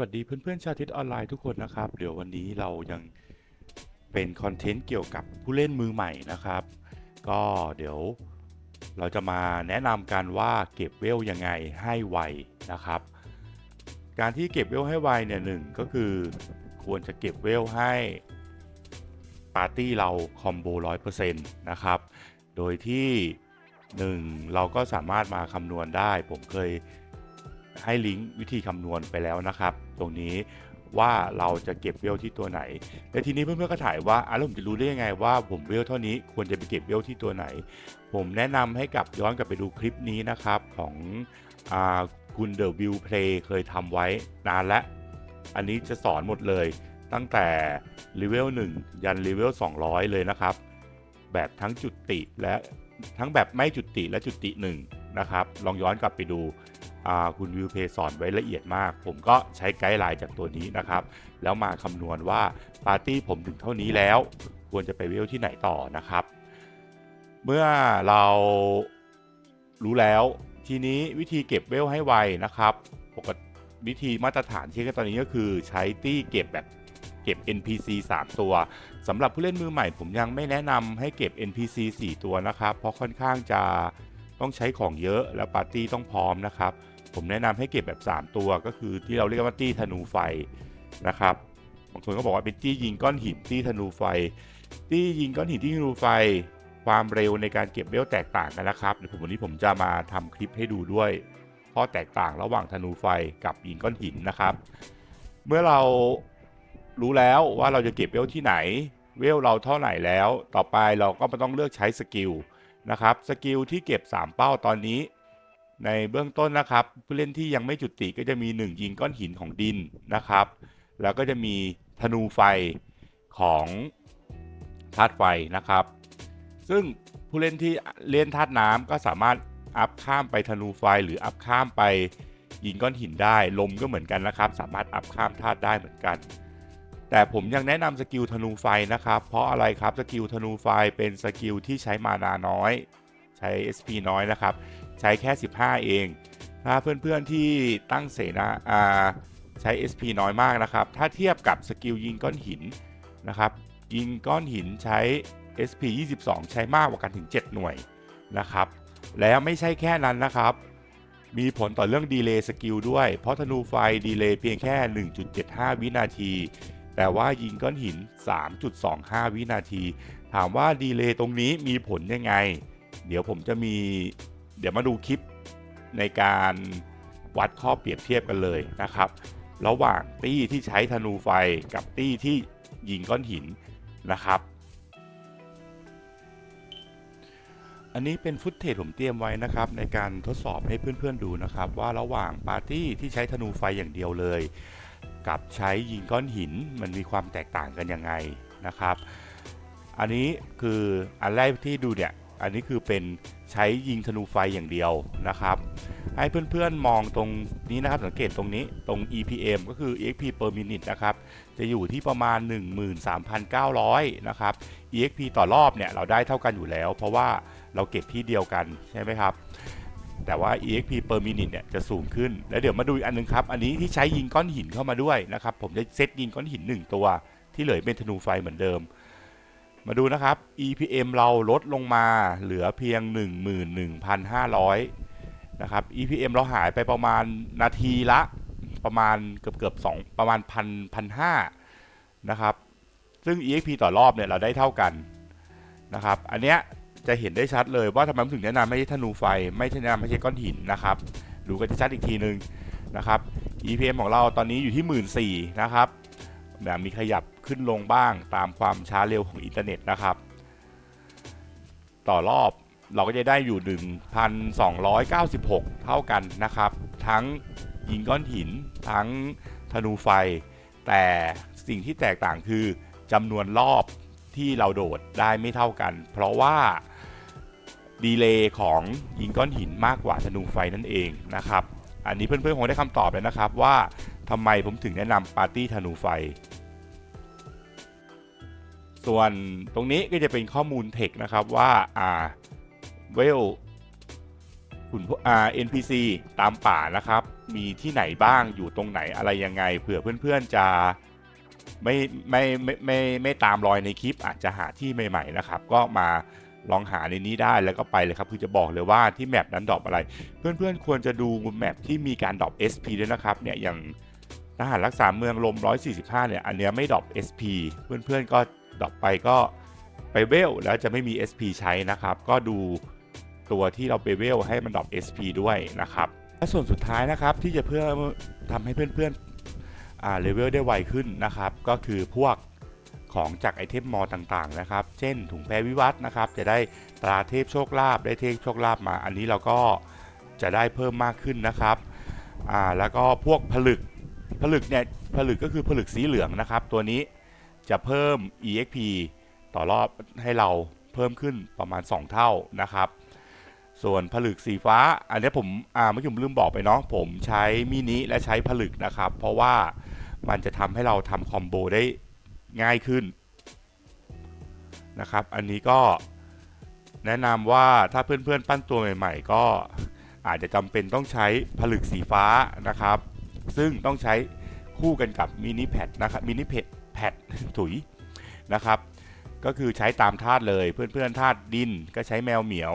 วัสดีเพื่อนๆชาวทิศออนไลน์ทุกคนนะครับ เดี๋ยววันนี้เรายังเป็นคอนเทนต์เกี่ยวกับผู้เล่นมือใหม่นะครับ ก็เดี๋ยวเราจะมาแนะนำกันว่าเก็บเวลยังไงให้ไวนะครับ การที่เก็บเวลให้ไวเนี่ยหนึ่งก็คือควรจะเก็บเวลให้ปาร์ตี้เราคอมโบ100%นะครับ โดยที่ 1 เราก็สามารถมาคำนวณได้ ผมเคย ให้ลิงก์วิธีคำนวณไปแล้วนะครับ ตรงนี้ว่าเราจะเก็บเวลที่ตัวไหน แต่ทีนี้เพื่อนๆก็ถ่ายว่าอะแล้วผมจะรู้ได้ยังไงว่าผมเวลเท่านี้ควรจะไปเก็บเวลที่ตัวไหน ผมแนะนำให้กลับย้อนกลับไปดูคลิปนี้นะครับ ของอคุณเดอะวิวเพลย์เคยทำไว้นานแล้วอันนี้จะสอนหมดเลย ตั้งแต่เลเวล1 ยันเลเวล200 เลยนะครับ แบบทั้งจุติและทั้งแบบไม่จุติและจุติ 1 นะครับ ลองย้อนกลับไปดูคุณวิวเพย์สอนไว้ละเอียดมาก ผมก็ใช้ไกด์ไลน์จากตัวนี้นะครับ แล้วมาคำนวณว่าปาร์ตี้ผมถึงเท่านี้แล้ว ควรจะไปเวลที่ไหนต่อนะครับ เมื่อเรารู้แล้วทีนี้วิธีเก็บเวลให้ไวนะครับปกติวิธีมาตรฐานที่ตอนนี้ก็คือใช้ตี้เก็บแบบเก็บ NPC 3 ตัวสำหรับผู้เล่นมือใหม่ ผมยังไม่แนะนำให้เก็บ NPC 4 ตัวนะครับ เพราะค่อนข้างจะ ต้องใช้ของเยอะแล้วปาร์ตี้ต้องพร้อมนะครับ ผมแนะนำให้เก็บแบบ 3 ตัวก็คือที่เราเรียกว่าตี้ธนูไฟนะครับบางคนก็บอกว่าเป็นตี้ยิงก้อนหินตี้ธนูไฟ ตี้ยิงก้อนหินที่ธนูไฟ ความเร็วในการเก็บเวลแตกต่างกันนะครับเดี๋ยวผมวันนี้ผมจะมาทำคลิปให้ดูด้วยข้อแตกต่างระหว่างธนูไฟกับยิงก้อนหินนะครับ เมื่อเรารู้แล้วว่าเราจะเก็บเวลที่ไหน เวลเราเท่าไหร่แล้ว ต่อไปเราก็มาต้องเลือกใช้สกิล นะครับสกิลที่เก็บ 3 เป้าตอนนี้ ในเบื้องต้นนะครับ ผู้เล่นที่ยังไม่จุติก็จะมี 1 ยิงก้อนหินของดินนะครับ แล้วก็จะมีธนูไฟของธาตุไฟนะครับ ซึ่งผู้เล่นที่เล่นธาตุน้ำก็สามารถอัพข้ามไปธนูไฟหรืออัพข้ามไปยิงก้อนหินได้ ลมก็เหมือนกันนะครับ สามารถอัพข้ามธาตุได้เหมือนกัน แต่ผมยังแนะนำสกิลธนูไฟนะครับ เพราะอะไรครับสกิลธนูไฟเป็นสกิลที่ใช้มานาน้อย ใช้ SP น้อยนะครับ ใช้แค่ 15 เอง ถ้าเพื่อนๆที่ตั้งเสนาอ่าใช้ SP น้อยมากนะครับ ถ้าเทียบกับสกิลยิงก้อนหินนะครับ ยิงก้อนหินใช้ SP 22 ใช้มากกว่ากันถึง 7 หน่วยนะครับ แล้วไม่ใช่แค่นั้นนะครับ มีผลต่อเรื่องดีเลย์สกิลด้วย เพราะธนูไฟดีเลย์เพียงแค่ 1.75 วินาที แต่ว่ายิงก้อนหิน 3.25 วินาที ถามว่าดีเลย์ตรงนี้มีผลยังไง เดี๋ยวผมจะมีเดี๋ยวมาดูคลิปในการวัดข้อเปรียบเทียบกันเลยนะครับ ระหว่างตี้ที่ใช้ธนูไฟกับตี้ที่ยิงก้อนหินนะครับ อันนี้เป็นฟุตเทจผมเตรียมไว้นะครับ ในการทดสอบให้เพื่อนๆดูนะครับ ว่าระหว่างปาร์ตี้ที่ใช้ธนูไฟอย่างเดียวเลย กับใช้ยิงก้อนหินมันมีความแตกต่างกันยังไงนะครับ อันนี้คืออันแรกที่ดูเนี่ยอันนี้คือเป็นใช้ยิงธนูไฟอย่างเดียวนะครับ ให้เพื่อนๆมองตรงนี้นะครับสังเกตตรงนี้ตรง EPM ก็คือ EXP per minute นะครับ จะอยู่ที่ประมาณ 13,900 นะครับ EXP ต่อรอบเนี่ยเราได้เท่ากันอยู่แล้ว เพราะว่าเราเก็บที่เดียวกันใช่ไหมครับ แต่ว่า EXP per minute เนี่ยจะสูงขึ้น แล้วเดี๋ยวมาดูอีกอันนึงครับ อันนี้ที่ใช้ยิงก้อนหินเข้ามาด้วยนะครับ ผมจะเซตยิงก้อนหิน 1 ตัว ที่เหลือเป็นธนูไฟเหมือนเดิม มาดูนะครับ EPM เราลดลงมาเหลือเพียง 11,500 นะครับ EPM เราหายไปประมาณนาทีละประมาณเกือบเกือบสองประมาณพันพันห้านะครับ ซึ่ง EXP ต่อรอบเนี่ยเราได้เท่ากันนะครับ อันเนี้ย จะเห็นได้ชัดเลยว่าทำไมถึงแนะนำไม่ใช่ธนูไฟ ไม่ใช่แนะนำไม่ใช่ก้อนหินนะครับดูกันชัดอีกทีนึงนะครับ EPM ของเราตอนนี้อยู่ที่1 4ื่นนะครับแบบมีขยับขึ้นลงบ้างตามความช้าเร็วของอินเทอร์เน็ตนะครับ ต่อรอบเราก็จะได้อยู่ 1,296 เท่ากันนะครับ ทั้งยิงก้อนหิน ทั้งธนูไฟ แต่สิ่งที่แตกต่างคือจำนวนรอบ ที่เราโดดได้ไม่เท่ากัน เพราะว่าดีเลย์ของยิงก้อนหินมากกว่าธนูไฟนั่นเองนะครับ อันนี้เพื่อนๆคงได้คำตอบแล้วนะครับว่าทำไมผมถึงแนะนำปาร์ตี้ธนูไฟ ส่วนตรงนี้ก็จะเป็นข้อมูลเทคนะครับว่าอ่าเวลคุณขุนพอ่า NPC ตามป่านะครับ มีที่ไหนบ้างอยู่ตรงไหนอะไรยังไงเผื่อเพื่อนๆจะ ไม่ไม่ไม่ไม่ไม่ตามรอยในคลิปอาจจะหาที่ใหม่ๆนะครับ ก็มาลองหาในนี้ได้แล้วก็ไปเลยครับคือจะบอกเลยว่าที่แมปนั้นดรอปอะไร เพื่อนๆควรจะดูแมปที่มีการดรอป SP ด้วยนะครับเนี่ยอย่างทหารรักษาเมืองลม 145 เนี่ย อันเนี้ยไม่ดรอป SP เพื่อนๆก็ดรอปไปก็ไปเวลแล้วจะไม่มี SP ใช้นะครับ ก็ดูตัวที่เราไปเวลให้มันดรอป SP ด้วยนะครับและส่วนสุดท้ายนะครับที่จะเพื่อทำให้เพื่อนๆ เลเวลได้ไวขึ้นนะครับ ก็คือพวกของจากไอเทมมอต่างๆนะครับ เช่นถุงแพรวิวัฒนะครับ จะได้ตราเทพโชคลาภได้เทพโชคลาภมา อันนี้เราก็จะได้เพิ่มมากขึ้นนะครับอ่าแล้วก็พวกผลึกผลึกเนี่ยผลึกก็คือผลึกสีเหลืองนะครับ ตัวนี้จะเพิ่ม exp ต่อรอบให้เราเพิ่มขึ้นประมาณ 2 เท่านะครับ ส่วนผลึกสีฟ้า อันนี้ผมอ่าเมื่อกี้ผมลืมบอกไปเนาะผมใช้มินิและใช้ผลึกนะครับ เพราะว่า มันจะทำให้เราทำคอมโบได้ง่ายขึ้นนะครับ อันนี้ก็แนะนำว่าถ้าเพื่อนๆ ปั้นตัวใหม่ ๆ ก็อาจจะจำเป็นต้องใช้ผลึกสีฟ้านะครับ ซึ่งต้องใช้คู่กันกับมินิแพดนะครับมินิเพดแพดถุยนะครับ ก็คือใช้ตามธาตุเลยเพื่อนๆธาตุดินก็ใช้แมวเหมียว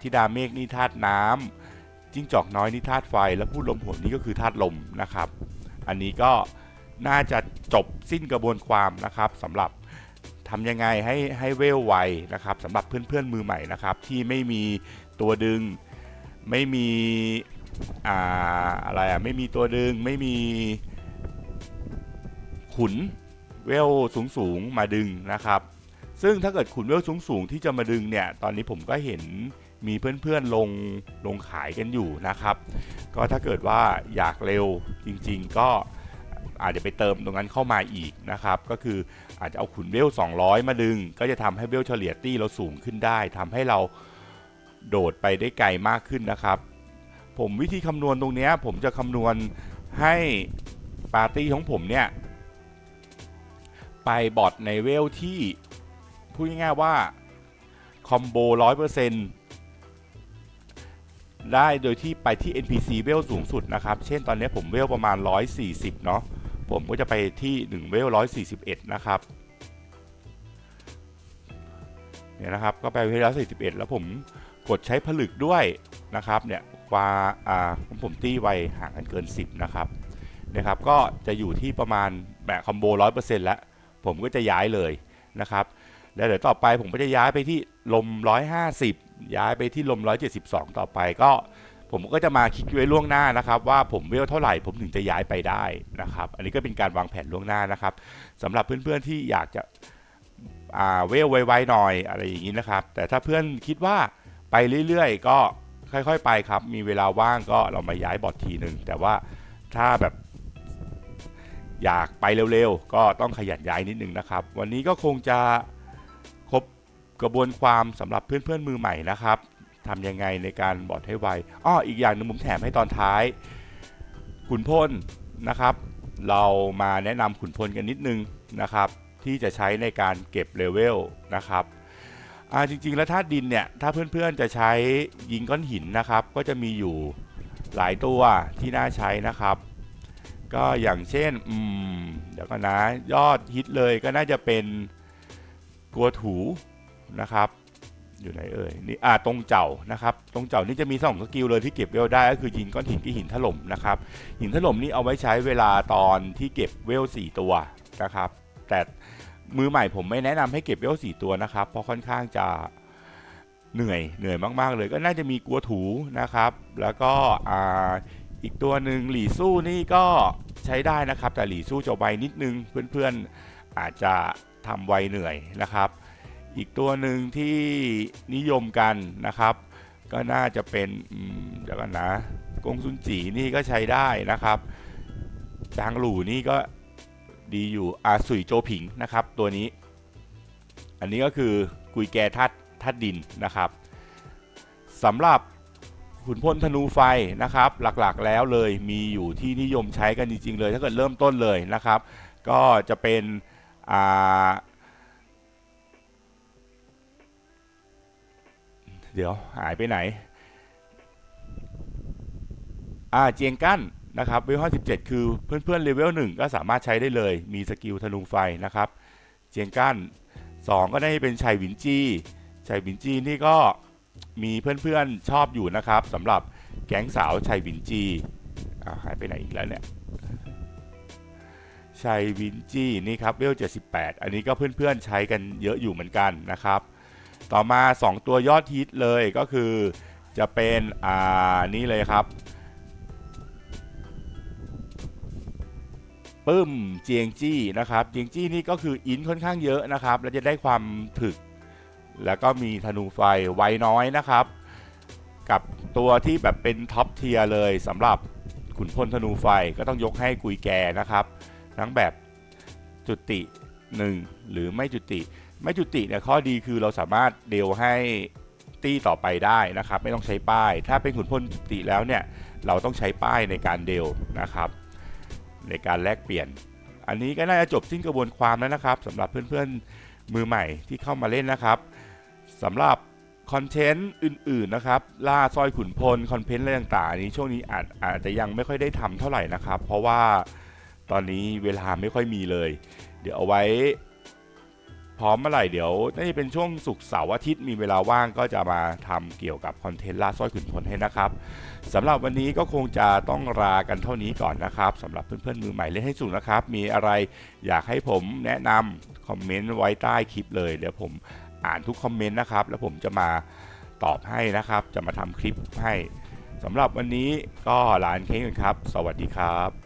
ทิดาเมฆนี่ธาตุน้ำจิ้งจอกน้อยนี่ธาตุไฟ แล้วพูดลมหนนี่ก็คือธาตุลมนะครับ อันนี้ก็ น่าจะจบสิ้นกระบวนความนะครับสำหรับทำยังไงให้ให้เวลไวนะครับสำหรับเพื่อนๆมือใหม่นะครับ ที่ไม่มีตัวดึงไม่มีอ่าอะไรอะไม่มีตัวดึงไม่มีขุนเวลสูงๆมาดึงนะครับ ซึ่งถ้าเกิดขุนเวลสูงๆที่จะมาดึงเนี่ย ตอนนี้ผมก็เห็นมีเพื่อนๆลงลงขายกันอยู่นะครับ ก็ถ้าเกิดว่าอยากเร็วจริง ๆ ก็ อาจจะไปเติมตรงนั้นเข้ามาอีกนะครับ ก็คืออาจจะเอาขุนเวล200 มาดึง ก็จะทำให้เวลเฉลี่ยตี้เราสูงขึ้นได้ทำให้เราโดดไปได้ไกลมากขึ้นนะครับ ผมวิธีคำนวณตรงนี้ผมจะคำนวณให้ปาร์ตี้ของผมเนี่ย ไปบอทในเวลที่พูดง่ายๆว่าคอมโบ100% ได้โดยที่ไปที่ NPC เวลสูงสุดนะครับ เช่นตอนนี้ผมเวลประมาณ 140 เนาะ ผมก็จะไปที่ 1 เวล 141 นะครับ เนี่ยนะครับ ก็ไปเวล141 แล้วผมกดใช้ผลึกด้วยนะครับ เนี่ยกว่าอ่าผมผมตีไวห่างกันเกิน 10 นะครับ นะครับ ก็จะอยู่ที่ประมาณแบบคอมโบ 100%แล้ว ผมก็จะย้ายเลยนะครับ แล้วเดี๋ยวต่อไปผมก็จะย้ายไปที่ลม 150 ย้ายไปที่ลม 172 ต่อไปก็ผมก็จะมาคิดไว้ล่วงหน้านะครับ ว่าผมเวลเท่าไหร่ผมถึงจะย้ายไปได้นะครับ อันนี้ก็เป็นการวางแผนล่วงหน้านะครับสำหรับเพื่อนๆที่อยากจะอ่าเวลไวๆหน่อยอะไรอย่างนี้นะครับ แต่ถ้าเพื่อนคิดว่าไปเรื่อยๆ ก็ค่อยๆไปครับ มีเวลาว่างก็เรามาย้ายบอร์ดทีหนึ่งแต่ว่าถ้าแบบอยากไปเร็วๆ ก็ต้องขยันย้ายนิดนึงนะครับ วันนี้ก็คงจะ กระบวนความสำหรับเพื่อนๆมือใหม่นะครับทำยังไงในการบอดให้ไวอ้ออีกอย่างหนึงผมแถมให้ตอนท้าย ขุนพลนะครับ เรามาแนะนำขุนพลกันนิดนึงนะครับ ที่จะใช้ในการเก็บเลเวลนะครับอ่าจริงๆ แล้วธาตุดินเนี่ย ถ้าเพื่อนๆจะใช้ยิงก้อนหินนะครับ ก็จะมีอยู่หลายตัวที่น่าใช้นะครับ ก็อย่างเช่นอืมเดี๋ยวก่อนนะยอดฮิตเลยก็น่าจะเป็นกัวถู นะครับ อยู่ไหนเอ่ยนี่อ่าตรงเจ้านะครับตรงเจ้านี่จะมีสองสกิลเลยที่เก็บเวลได้ก็คือยิงก้อนหินกับหินถล่มนะครับหินถล่มนี่เอาไว้ใช้เวลาตอนที่เก็บเวล4ตัวนะครับ แต่มือใหม่ผมไม่แนะนำให้เก็บเวล4ตัวนะครับ เพราะค่อนข้างจะเหนื่อยเหนื่อยมากๆเลยก็น่าจะมีกัวถูนะครับ แล้วก็อ่าอีกตัวหนึ่งหลี่สู้นี่ก็ใช้ได้นะครับ แต่หลี่สู้จะไวนิดนึงเพื่อนๆอาจจะทำไวเหนื่อยนะครับ อีกตัวหนึ่งที่นิยมกันนะครับ ก็น่าจะเป็นเดี๋ยวกันนะกงซุนจีนี่ก็ใช้ได้นะครับ จางหลู่นี่ก็ดีอยู่อาสุยโจผิงนะครับ ตัวนี้ อันนี้ก็คือกุยแกทัดทัดดินนะครับสำหรับขุนพลธนูไฟนะครับ หลักๆแล้วเลยมีอยู่ที่นิยมใช้กันจริงๆเลย ถ้าเกิดเริ่มต้นเลยนะครับ ก็จะเป็นอ่า เดี๋ยวหายไปไหน อ่าเจียงกั้นนะครับเวล57คือเพื่อนๆเลเวล1ก็สามารถใช้ได้เลย มีสกิลธนูไฟนะครับ เจียงกั้น2ก็ได้เป็นชัยวินจีชัยวินจีนี่ก็มีเพื่อนๆชอบอยู่นะครับสำหรับแก๊งสาวชัยวินจีอ่าหายไปไหนอีกแล้วเนี่ยชัยวินจีนี่ครับเวล78 อันนี้ก็เพื่อนๆใช้กันเยอะอยู่เหมือนกันนะครับ ต่อมา 2 ตัวยอดฮิตเลยก็คือจะเป็นอ่านี่เลยครับปึ้มเจียงจี้นะครับเจียงจี้นี่ก็คืออินค่อนข้างเยอะนะครับ แล้วจะได้ความถึก แล้วก็มีธนูไฟไวน้อยนะครับ กับตัวที่แบบเป็นท็อปเทียร์เลยสำหรับขุนพลธนูไฟก็ต้องยกให้กุยแกนะครับ ทั้งแบบจุติ 1 หรือไม่จุติ ไม่จุติเนี่ยข้อดีคือเราสามารถเดลให้ตี้ต่อไปได้นะครับ ไม่ต้องใช้ป้าย ถ้าเป็นขุนพลจุติแล้วเนี่ยเราต้องใช้ป้ายในการเดลนะครับ ในการแลกเปลี่ยน อันนี้ก็น่าจะจบสิ้นกระบวนความแล้วนะครับสำหรับเพื่อนๆมือใหม่ที่เข้ามาเล่นนะครับสำหรับคอนเทนต์อื่นๆนะครับล่าสร้อยขุนพลคอนเทนต์อะไรต่างๆอันนี้ช่วงนี้อาจอาจจะยังไม่ค่อยได้ทำเท่าไหร่นะครับ เพราะว่าตอนนี้เวลาไม่ค่อยมีเลย เดี๋ยวเอาไว้ ร้อมเมื่อไหร่เดี๋ยวน่าจะเป็นช่วงศุกร์เสาร์อาทิตย์มีเวลาว่างก็จะมาทำเกี่ยวกับคอนเทนต์ล่าสร้อยขุนพลให้นะครับสำหรับวันนี้ก็คงจะต้องลากันเท่านี้ก่อนนะครับสำหรับเพื่อนๆมือใหม่เล่นให้สุดนะครับ มีอะไรอยากให้ผมแนะนำคอมเมนต์ไว้ใต้คลิปเลย เดี๋ยวผมอ่านทุกคอมเมนต์นะครับแล้วผมจะมาตอบให้นะครับ จะมาทำคลิปให้สำหรับวันนี้ก็ลานแค่นี้ก่อนครับ สวัสดีครับ